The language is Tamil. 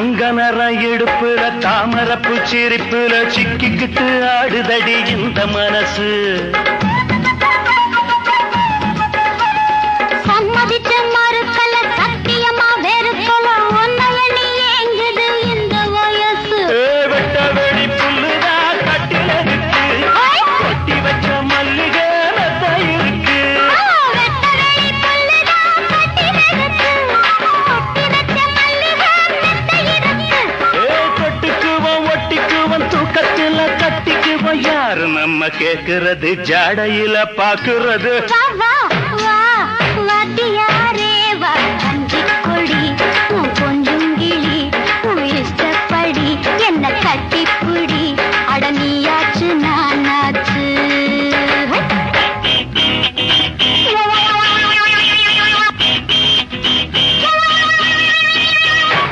தங்க நர எடுப்புல தாமரப்பு சிரிப்புல சிக்கிக்கிட்டு ஆடுதடி இந்த மனசு. யாரு நம்ம கேக்குறது? ஜடையில பாக்குறது.